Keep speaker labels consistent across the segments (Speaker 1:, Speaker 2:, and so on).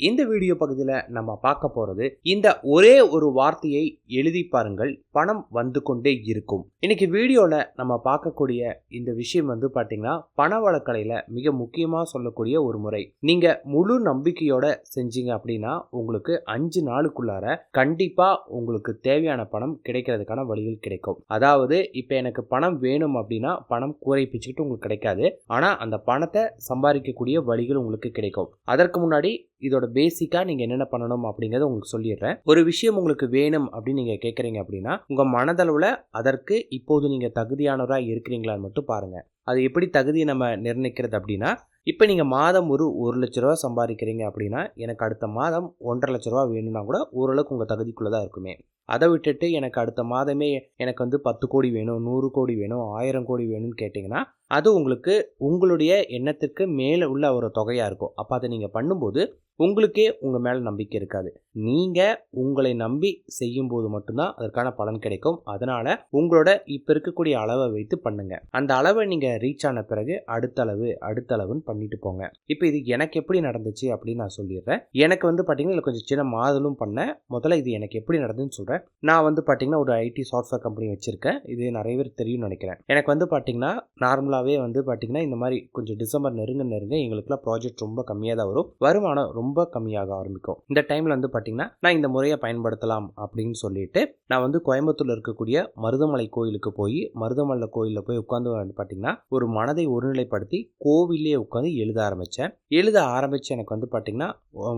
Speaker 1: இந்த வீடியோ பகுதியில் நம்ம பார்க்க போகிறது இந்த ஒரே ஒரு வார்த்தையை எழுதி பாருங்கள் பணம் வந்து கொண்டே இருக்கும். இன்னைக்கு வீடியோவில் நம்ம பார்க்கக்கூடிய இந்த விஷயம் வந்து பார்த்தீங்கன்னா பண வழக்கலையில் மிக முக்கியமாக சொல்லக்கூடிய ஒரு முறை. நீங்கள் முழு நம்பிக்கையோட செஞ்சீங்க அப்படின்னா உங்களுக்கு அஞ்சு நாளுக்குள்ளார கண்டிப்பாக உங்களுக்கு தேவையான பணம் கிடைக்கிறதுக்கான வழிகள் கிடைக்கும். அதாவது இப்போ எனக்கு பணம் வேணும் அப்படின்னா பணம் கூரை பிச்சுக்கிட்டு உங்களுக்கு கிடைக்காது. ஆனால் அந்த பணத்தை சம்பாதிக்கக்கூடிய வழிகள் உங்களுக்கு கிடைக்கும். அதற்கு முன்னாடி இதோட பேசிக்காக நீங்கள் என்னென்ன பண்ணணும் அப்படிங்கிறத உங்களுக்கு சொல்லிடுறேன். ஒரு விஷயம் உங்களுக்கு வேணும் அப்படின்னு நீங்கள் கேட்குறீங்க அப்படின்னா உங்கள் மனதளவில் அதற்கு இப்போது நீங்கள் தகுதியானவராக இருக்கிறீங்களான்னு மட்டும் பாருங்கள் அது எப்படி தகுதியை நம்ம நிர்ணயிக்கிறது அப்படின்னா இப்போ நீங்கள் மாதம் ஒரு ஒரு லட்ச ரூபா சம்பாதிக்கிறீங்க அப்படின்னா எனக்கு அடுத்த மாதம் ஒன்றரை லட்ச ரூபா வேணும்னா கூட ஓரளவுக்கு உங்கள் தகுதிக்குள்ளே தான் இருக்குமே. அதை விட்டுட்டு எனக்கு அடுத்த மாதமே எனக்கு வந்து பத்து கோடி வேணும் நூறு கோடி வேணும் ஆயிரம் கோடி வேணும்னு கேட்டிங்கன்னா அது உங்களுக்கு உங்களுடைய எண்ணத்திற்கு மேலே உள்ள ஒரு தொகையாக இருக்கும். அப்போ அதை நீங்கள் பண்ணும்போது உங்களுக்கே உங்கள் மேலே நம்பிக்கை இருக்காது. நீங்கள் உங்களை நம்பி செய்யும்போது மட்டும்தான் அதற்கான பலன் கிடைக்கும். அதனால் உங்களோட இப்போ இருக்கக்கூடிய அளவை வைத்து பண்ணுங்கள் அந்த அளவை நீங்கள் ரீச் ஆன பிறகு அடுத்த அளவு அடுத்த அளவுன்னு பண்ணிட்டு போங்க. இப்போ இது எனக்கு எப்படி நடந்துச்சு அப்படின்னு நான் சொல்லிடுறேன். எனக்கு வந்து பார்த்தீங்கன்னா இதில் கொஞ்சம் சின்ன மாதலும் பண்ணேன். முதல்ல இது எனக்கு எப்படி நடந்துன்னு சொல்கிறேன் நான் வந்து பார்த்தீங்கன்னா ஒரு ஐடி சாஃப்ட்வேர் கம்பெனி வச்சுருக்கேன். இது நிறைய பேர் தெரியும்னு நினைக்கிறேன். எனக்கு வந்து பார்த்தீங்கன்னா நார்மலாகவே வந்து பார்த்தீங்கன்னா இந்த மாதிரி கொஞ்சம் டிசம்பர் நெருங்க நெருங்க எங்களுக்குலாம் ப்ராஜெக்ட் ரொம்ப கம்மியாக தான் வரும். வருமானம் ரொம்ப கம்மியாக ஆரம்பிக்கும். இந்த டைமில் வந்து பார்த்தீங்கன்னா நான் இந்த முறையை பயன்படுத்தலாம் அப்படின்னு சொல்லிட்டு நான் வந்து கோயம்புத்தூரில் இருக்கக்கூடிய மருதமலை கோயிலுக்கு போய் மருதமலை கோயிலில் போய் உட்காந்து பார்த்தீங்கன்னா ஒரு மனதை ஒருநிலைப்படுத்தி கோவிலே உட்காந்து எழுத ஆரம்பித்தேன் எழுத ஆரம்பித்து எனக்கு வந்து பார்த்தீங்கன்னா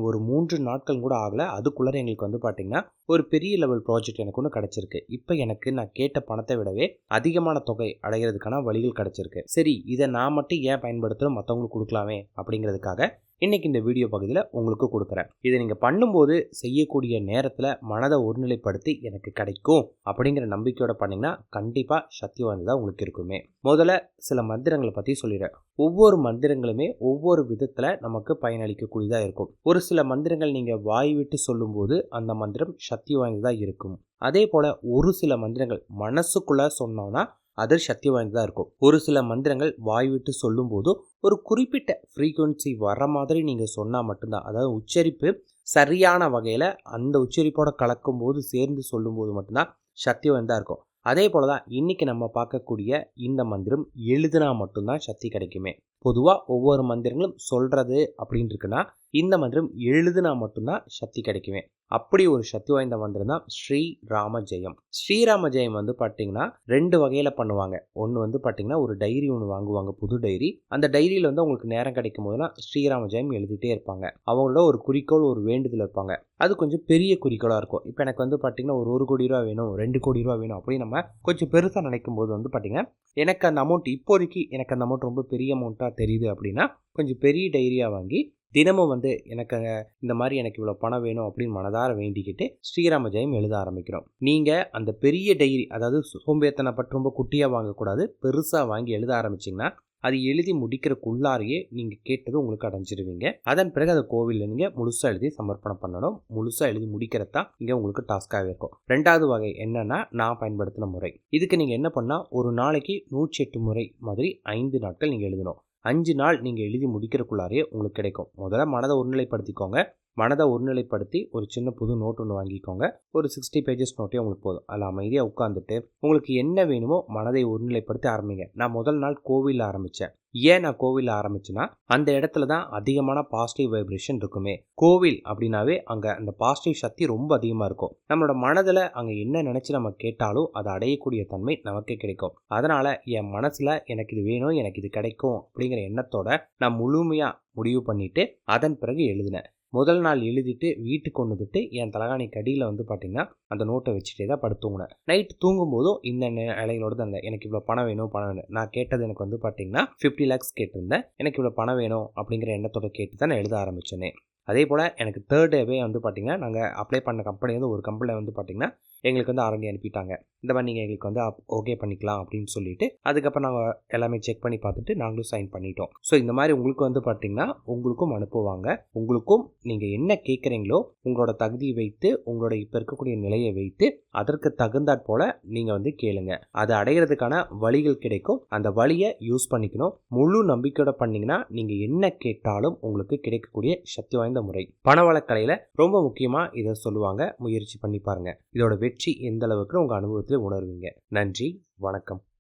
Speaker 1: ஒரு மூன்று நாட்கள் கூட ஆகலை. அதுக்குள்ளே எங்களுக்கு வந்து பார்த்தீங்கன்னா ஒரு பெரிய லெவல் ப்ராஜெக்ட் எனக்கு ஒன்று கிடச்சிருக்கு. இப்போ எனக்கு நான் கேட்ட பணத்தை விடவே அதிகமான தொகை அடைகிறதுக்கான வழிகள் கிடச்சிருக்கு. சரி இதை நான் மட்டும் ஏன் பயன்படுத்தணும்? மற்றவங்களுக்கு கொடுக்கலாமே? அப்படிங்கிறதுக்காக இன்னைக்கு இந்த வீடியோ பகுதியில் உங்களுக்கு கொடுக்குறேன். இதை நீங்கள் பண்ணும்போது செய்யக்கூடிய நேரத்தில் மனதை ஒருநிலைப்படுத்தி எனக்கு கிடைக்கும் அப்படிங்கிற நம்பிக்கையோட பண்ணிங்கன்னா கண்டிப்பாக சக்தி வாய்ந்ததாக உங்களுக்கு இருக்குமே. முதல்ல சில மந்திரங்களை பற்றி சொல்லிடுறேன். ஒவ்வொரு மந்திரங்களுமே ஒவ்வொரு விதத்தில் நமக்கு பயனளிக்கக்கூடியதாக இருக்கும். ஒரு சில மந்திரங்கள் நீங்கள் வாய் விட்டு சொல்லும்போது அந்த மந்திரம் சக்தி வாய்ந்ததாக இருக்கும். அதே போல் ஒரு சில மந்திரங்கள் மனசுக்குள்ளே சொன்னோன்னா அது சக்தி வாய்ந்ததாக இருக்கும். ஒரு சில மந்திரங்கள் வாய் விட்டு சொல்லும்போது ஒரு குறிப்பிட்ட ஃப்ரீக்குவென்சி வர மாதிரி நீங்கள் சொன்னால் மட்டும்தான். அதாவது உச்சரிப்பு சரியான வகையில் அந்த உச்சரிப்போட கலக்கும்போது சேர்ந்து சொல்லும்போது மட்டும்தான் சக்தி வாய்ந்ததாக இருக்கும். அதே போல் தான் இன்றைக்கி நம்ம பார்க்கக்கூடிய இந்த மந்திரம் எழுதுனா மட்டும்தான் சக்தி கிடைக்குமே. பொதுவாக ஒவ்வொரு மந்திரங்களும் சொல்கிறது அப்படின்னு இருக்குன்னா இந்த மந்திரம் எழுதுனா மட்டும்தான் சக்தி கிடைக்குமே. அப்படி ஒரு சக்தி வாய்ந்த மந்திரம் தான் ஸ்ரீராம ஜெயம் ஸ்ரீராம ஜெயம் வந்து பார்த்தீங்கன்னா ரெண்டு வகையில் பண்ணுவாங்க. ஒன்று வந்து பார்த்தீங்கன்னா ஒரு டைரி ஒன்று வாங்குவாங்க புது டைரி. அந்த டைரியில் வந்து அவங்களுக்கு நேரம் கிடைக்கும் போதெல்லாம் ஸ்ரீராம ஜெயம் எழுதிட்டே இருப்பாங்க. அவங்களோட ஒரு குறிக்கோள் ஒரு வேண்டுதல் இருப்பாங்க அது கொஞ்சம் பெரிய குறிக்கோளாக இருக்கும். இப்போ எனக்கு வந்து பார்த்தீங்கன்னா ஒரு ஒரு கோடி ரூபா வேணும் ரெண்டு கோடி ரூபா வேணும் அப்படின்னு நம்ம கொஞ்சம் பெருசாக நினைக்கும் போது வந்து பார்த்தீங்கன்னா எனக்கு அந்த அமௌண்ட் இப்போதைக்கு எனக்கு அந்த அமௌண்ட் ரொம்ப பெரிய அமௌண்ட்டாக தெரியுது அப்படின்னா கொஞ்சம் பெரிய டைரியாக வாங்கி தினமும் வந்து எனக்கு இந்த மாதிரி எனக்கு இவ்வளோ பணம் வேணும் அப்படின்னு மனதார வேண்டிக்கிட்டு ஸ்ரீராம ஜெயம் எழுத ஆரம்பிக்கிறோம். நீங்கள் அந்த பெரிய டைரி அதாவது சோம்பேத்தனைப்பட்டு ரொம்ப குட்டியாக வாங்கக்கூடாது. பெருசாக வாங்கி எழுத ஆரம்பிச்சிங்கன்னா அது எழுதி முடிக்கிறக்குள்ளாரையே நீங்கள் கேட்டது உங்களுக்கு அடைஞ்சிருவீங்க. அதன் பிறகு அதை கோவிலில் நீங்கள் முழுசாக எழுதி சமர்ப்பணம் பண்ணணும். முழுசாக எழுதி முடிக்கிறது தான் இங்கே உங்களுக்கு டாஸ்க்காகவே இருக்கும். ரெண்டாவது வகை என்னன்னா நான் பயன்படுத்தின முறை. இதுக்கு நீங்கள் என்ன பண்ணால் ஒரு நாளைக்கு நூற்றி எட்டு முறை மாதிரி ஐந்து நாட்கள் நீங்கள் எழுதணும். அஞ்சு நாள் நீங்கள் எழுதி முடிக்கிறக்குள்ளாரே உங்களுக்கு கிடைக்கும். முதல்ல மனதை ஒருநிலைப்படுத்திக்கோங்க. மனதை ஒருநிலைப்படுத்தி ஒரு சின்ன புது நோட் ஒன்று வாங்கிக்கோங்க. ஒரு சிக்ஸ்டி பேஜஸ் நோட்டே உங்களுக்கு போதும். அதில் அமைதியாக உட்காந்துட்டு உங்களுக்கு என்ன வேணுமோ மனதை ஒருநிலைப்படுத்தி ஆரம்பிங்க. நான் முதல் நாள் கோவிலில் ஆரம்பித்தேன் ஏன் நான் கோவிலில் ஆரம்பிச்சேன்னா அந்த இடத்துல தான் அதிகமான பாசிட்டிவ் வைப்ரேஷன் இருக்குமே. கோவில் அப்படின்னாவே அங்கே அந்த பாசிட்டிவ் சக்தி ரொம்ப அதிகமாக இருக்கும். நம்மளோட மனதில் அங்கே என்ன நினச்சி நம்ம கேட்டாலும் அதை அடையக்கூடிய தன்மை நமக்கே கிடைக்கும். அதனால் என் மனசில் எனக்கு இது வேணும் எனக்கு இது கிடைக்கும் அப்படிங்கிற எண்ணத்தோட நான் முழுமையாக முடிவு பண்ணிவிட்டு அதன் பிறகு எழுதினேன். முதல் நாள் எழுதிட்டு வீட்டுக்கு கொண்டு வந்துட்டு என் தலகாணி கடியில் வந்து பார்த்தீங்கன்னா அந்த நோட்டை வச்சுட்டே தான் படுத்தூங்கினேன் நைட் தூங்கும்போதும் இந்த இலைகளோட தான் எனக்கு இவ்வளோ பணம் வேணும் பணம் வேணும். நான் கேட்டது எனக்கு வந்து பார்த்தீங்கன்னா ஃபிஃப்டி லேக்ஸ் கேட்டிருந்தேன். எனக்கு இவ்வளோ பணம் வேணும் அப்படிங்கிற எண்ணத்தோட கேட்டு தான் நான் எழுத ஆரம்பிச்சேனே. அதே போல் எனக்கு தேர்ட் டேவே வந்து பார்த்திங்கன்னா நாங்கள் அப்ளை பண்ண கம்பெனி வந்து ஒரு கம்பெனியில் வந்து பார்த்திங்கன்னா எங்களுக்கு வந்து ஆரண்டி அனுப்பிட்டாங்க. இந்த மாதிரி நீங்கள் எங்களுக்கு வந்து ஓகே பண்ணிக்கலாம் அப்படின்னு சொல்லிட்டு அதுக்கப்புறம் நாங்கள் எல்லாமே செக் பண்ணி பார்த்துட்டு நாங்களும் சைன் பண்ணிட்டோம். ஸோ இந்த மாதிரி உங்களுக்கு வந்து பார்த்தீங்கன்னா உங்களுக்கும் அனுப்புவாங்க. உங்களுக்கும் நீங்கள் என்ன கேட்குறீங்களோ உங்களோட தகுதியை வைத்து உங்களோட இப்போ இருக்கக்கூடிய நிலையை வைத்து அதற்கு தகுந்தாற் போல் நீங்கள் வந்து கேளுங்க. அது அடையிறதுக்கான வழிகள் கிடைக்கும். அந்த வழியை யூஸ் பண்ணிக்கணும். முழு நம்பிக்கையோட பண்ணீங்கன்னா நீங்கள் என்ன கேட்டாலும் உங்களுக்கு கிடைக்கக்கூடிய சக்தி வாய்ந்த முறை. பணவளக்கலையில் ரொம்ப முக்கியமாக இதை சொல்லுவாங்க. முயற்சி பண்ணி பாருங்க. இதோட வெற்றி எந்த அளவுக்கு உங்கள் அனுபவத்தில் உணர்வீங்க. நன்றி வணக்கம்.